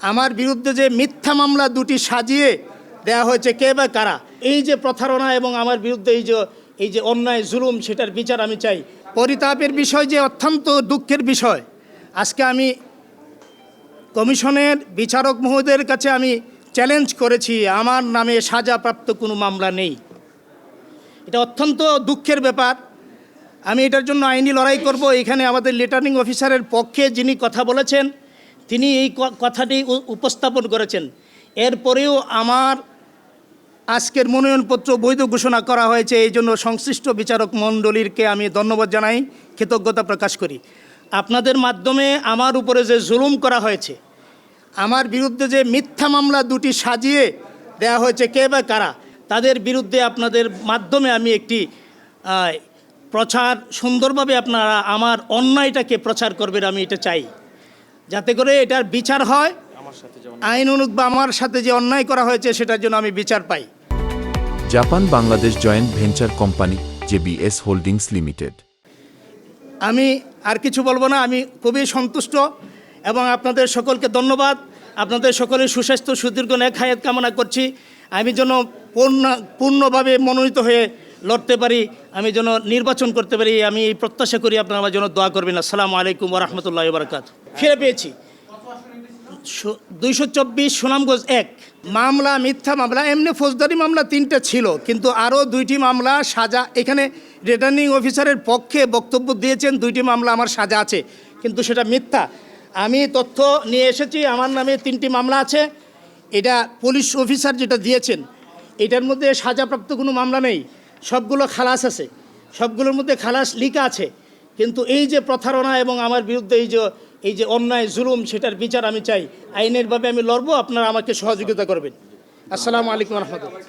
আমার বিরুদ্ধে যে মিথ্যা মামলা দুটি সাজিয়ে দেয়া হয়েছে, কে বা কারা? এই যে প্রতারণা এবং আমার বিরুদ্ধে এই যে এই যে অন্যায়, জুলুম, সেটার বিচার আমি চাই। পরিতাপের বিষয় যে অত্যন্ত দুঃখের বিষয়, আজকে আমি কমিশনের বিচারক মহোদয়ের কাছে আমি চ্যালেঞ্জ করেছি, আমার নামে সাজাপ্রাপ্ত কোনো মামলা নেই। এটা অত্যন্ত দুঃখের ব্যাপার। আমি এটার জন্য আইনি লড়াই করব। এখানে আমাদের রিটার্নিং অফিসারের পক্ষে যিনি কথা বলেছেন তিনি এই কথাটি উপস্থাপন করেছেন। এরপরেও আমার আজকের মনোনয়নপত্র বৈধ ঘোষণা করা হয়েছে, এই জন্য সংশ্লিষ্ট বিচারক মণ্ডলীরকে আমি ধন্যবাদ জানাই, কৃতজ্ঞতা প্রকাশ করি। আপনাদের মাধ্যমে আমার উপরে যে জুলুম করা হয়েছে, আমার বিরুদ্ধে যে মিথ্যা মামলা দুটি সাজিয়ে দেয়া হয়েছে, কে বা কারা, তাদের বিরুদ্ধে আপনাদের মাধ্যমে আমি একটি প্রচার সুন্দরভাবে আপনারা আমার অন্যায়টাকে প্রচার করবেন আমি এটা চাই। যাতে করে এটার বিচার হয়। আইন অনুক বা আমার সাথে যে অন্যায় করা হয়েছে সেটার জন্য আমি বিচার পাই। Japan Bangladesh joint venture company JBS holdings limited. আমি আর কিছু বলব না আমি খুবই সন্তুষ্ট এবং আপনাদের সকলকে ধন্যবাদ। আপনাদের সকলের সুস্বাস্থ্য সুদীর্ঘ নেক হায়াত কামনা করছি। আমি যেন পূর্ণ পূর্ণভাবে মনোনীত হয়ে লড়তে পারি, আমি যেন নির্বাচন করতে পারি, আমি এই প্রত্যাশা করি আপনারা আমার জন্য দোয়া করবেন। আসসালামু আলাইকুম রহমতুল্লাহ বারকাত ফিরে পেয়েছি। দুইশো চব্বিশ সুনামগঞ্জ এক। মামলা, মিথ্যা মামলা, এমনি ফৌজদারি মামলা তিনটে ছিল, কিন্তু আরও দুইটি মামলা সাজা, এখানে রিটার্নিং অফিসারের পক্ষে বক্তব্য দিয়েছেন, দুইটি মামলা আমার সাজা আছে, কিন্তু সেটা মিথ্যা। আমি তথ্য নিয়ে এসেছি, আমার নামে তিনটি মামলা আছে। এটা পুলিশ অফিসার যেটা দিয়েছেন, এটার মধ্যে সাজাপ্রাপ্ত কোনো মামলা নেই। সবগুলো খালাস আছে। সবগুলোর মধ্যে খালাস লিখা আছে। কিন্তু এই যে প্রতারণা এবং আমার বিরুদ্ধে এই যে এই যে অন্যায়, জুলুম, সেটার বিচার আমি চাই আইনেরভাবে আমি লড়বো, আপনারা আমাকে সহযোগিতা করবেন। আসসালামু আলাইকুম রহমতুল্লাহ।